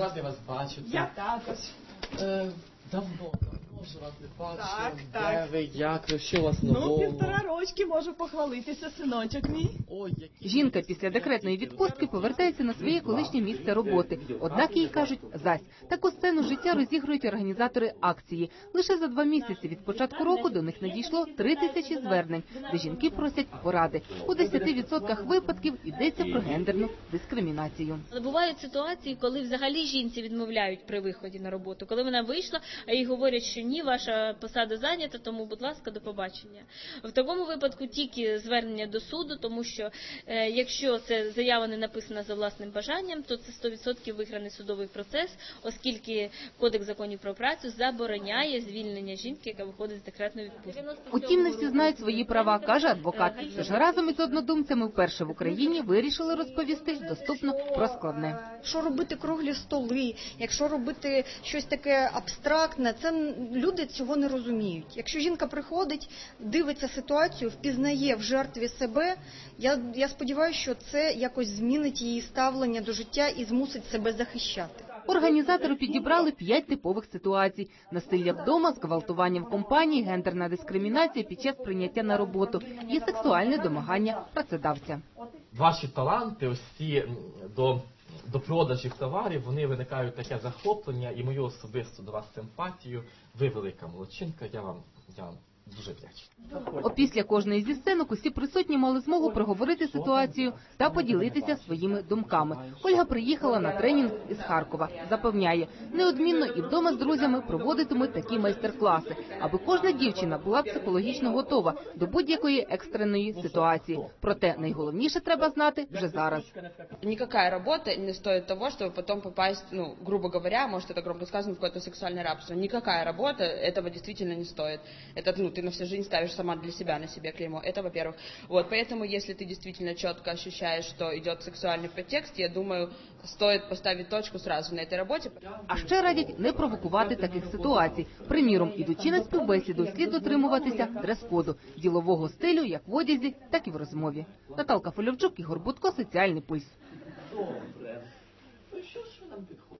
радий вас бачити. Я також. Е, давно, Вже вас не бачив. Так, Де ви, як ви, що у вас Ну, нового? півтора рочки можу похвалитися, синочок мій. Ой, які Жінка після декретної відпустки повертається на своє колишнє місце роботи. Однак їй кажуть зась. Таку сцену життя розігрують організатори акції. Лише за два місяці від початку року до них надійшло три тисячі звернень, де жінки просять поради. У 10% випадків йдеться про гендерну дискримінацію. Але бувають ситуації, коли взагалі жінці відмовляють при виході на роботу, коли вона вийшла, а їй говорять, що ні, ваша посада зайнята, тому, будь ласка, до побачення. В такому випадку тільки звернення до суду, тому що е, якщо це заява не написана за власним бажанням, то це 100% виграний судовий процес, оскільки Кодекс законів про працю забороняє звільнення жінки, яка виходить з декретної відпустки. Утім, не всі знають свої права, каже адвокат. Тож разом із однодумцями вперше в Україні вирішили розповісти доступно про складне. Якщо робити круглі столи, якщо робити щось таке абстрактне, це люди цього не розуміють. Якщо жінка приходить, дивиться ситуацію, впізнає в жертві себе, я, я сподіваюся, що це якось змінить її ставлення до життя і змусить себе захищати. Організатори підібрали п'ять типових ситуацій: насилля вдома, зґвалтування в компанії, гендерна дискримінація під час прийняття на роботу і сексуальне домагання працедавця. ваші таланти, ось ці до, до продажів товарів, вони виникають таке захоплення і мою особисту до вас симпатію. Ви велика молодчинка, я вам, я вам дуже вдячний. Опісля кожної зі сценок усі присутні мали змогу проговорити ситуацію та поділитися своїми думками. Ольга приїхала на тренінг із Харкова. Запевняє, неодмінно і вдома з друзями проводитимуть такі майстер-класи, аби кожна дівчина була психологічно готова до будь-якої екстреної ситуації. Проте найголовніше треба знати вже зараз. Никакая работа не стоит того, чтобы потом попасть, ну, грубо говоря, может это громко сказано, в какое-то сексуальное рабство. Никакая работа этого действительно не стоит. Это, ну, ты на всю жизнь ставишь сама для себя на себе клеймо. Это, во-первых. Вот, поэтому, если ты действительно четко ощущаешь, что идет сексуальный подтекст, я думаю, стоит поставить точку сразу на этой работе. А ще радять не провокувати таких ситуацій. Приміром, ідучи на співбесіду, слід дотримуватися дрес-коду ділового стилю, як в одязі, так і в розмові. Наталка Фольовчук, Ігор Будко, соціальний пульс. Добре. Ну що ж ви нам підходите?